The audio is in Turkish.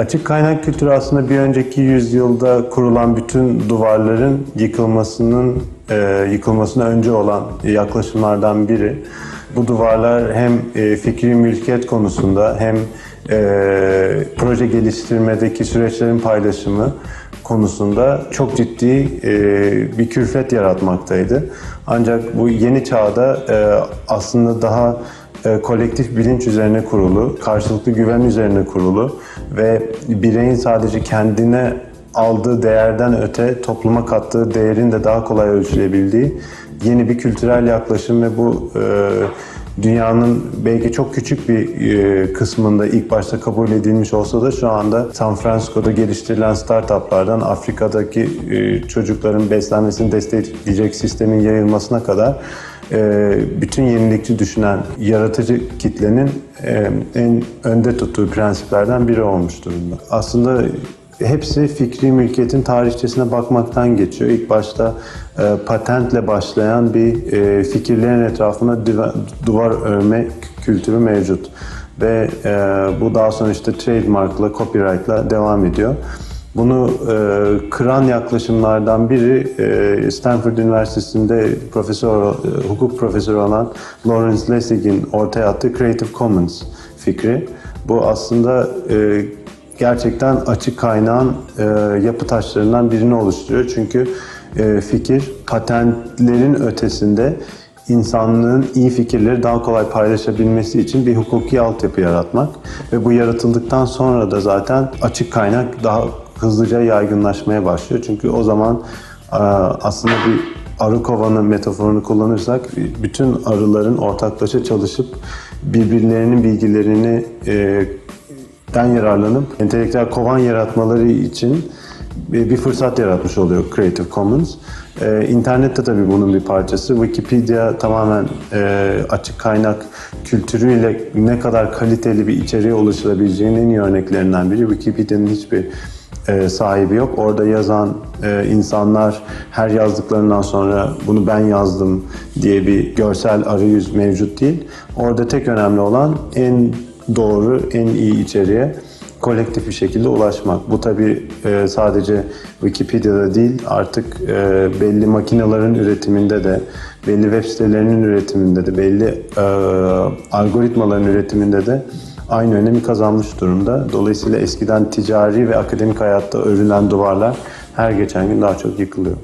Açık kaynak kültürü aslında bir önceki yüzyılda kurulan bütün duvarların yıkılmasının e, yıkılmasına önce olan yaklaşımlardan biri. Bu duvarlar hem e, fikri mülkiyet konusunda hem e, proje geliştirmedeki süreçlerin paylaşımı konusunda çok ciddi e, bir külfet yaratmaktaydı. Ancak bu yeni çağda e, aslında daha e, kolektif bilinç üzerine kurulu, karşılıklı güven üzerine kurulu ve bireyin sadece kendine aldığı değerden öte topluma kattığı değerin de daha kolay ölçülebildiği yeni bir kültürel yaklaşım ve bu e, dünyanın belki çok küçük bir e, kısmında ilk başta kabul edilmiş olsa da şu anda San Francisco'da geliştirilen startuplardan Afrika'daki e, çocukların beslenmesini destekleyecek sistemin yayılmasına kadar e, bütün yenilikçi düşünen yaratıcı kitlenin en önde tuttuğu prensiplerden biri olmuş durumda. Aslında hepsi fikri mülkiyetin tarihçesine bakmaktan geçiyor. İlk başta e, patentle başlayan bir e, fikirlerin etrafına diva- duvar örme kültürü mevcut. Ve e, bu daha sonra işte trademarkla, copyrightla devam ediyor. Bunu e, kıran yaklaşımlardan biri e, Stanford Üniversitesi'nde profesör, e, hukuk profesörü olan Lawrence Lessig'in ortaya attığı Creative Commons fikri. Bu aslında e, gerçekten açık kaynağın e, yapı taşlarından birini oluşturuyor. Çünkü e, fikir patentlerin ötesinde insanlığın iyi fikirleri daha kolay paylaşabilmesi için bir hukuki altyapı yaratmak ve bu yaratıldıktan sonra da zaten açık kaynak daha hızlıca yaygınlaşmaya başlıyor. Çünkü o zaman e, aslında bir arı kovanı metaforunu kullanırsak bütün arıların ortaklaşa çalışıp birbirlerinin bilgilerini e, den yararlanıp entelektüel kovan yaratmaları için bir fırsat yaratmış oluyor Creative Commons. Ee, İnternet de tabii bunun bir parçası. Wikipedia tamamen e, açık kaynak kültürüyle ne kadar kaliteli bir içeriğe ulaşılabileceğinin en iyi örneklerinden biri. Wikipedia'nın hiçbir e, sahibi yok. Orada yazan e, insanlar her yazdıklarından sonra bunu ben yazdım diye bir görsel arayüz mevcut değil. Orada tek önemli olan en doğru, en iyi içeriğe kolektif bir şekilde ulaşmak. Bu tabii e, sadece Wikipedia'da değil, artık e, belli makinelerin üretiminde de, belli web sitelerinin üretiminde de, belli e, algoritmaların üretiminde de aynı önemi kazanmış durumda. Dolayısıyla eskiden ticari ve akademik hayatta örülen duvarlar her geçen gün daha çok yıkılıyor.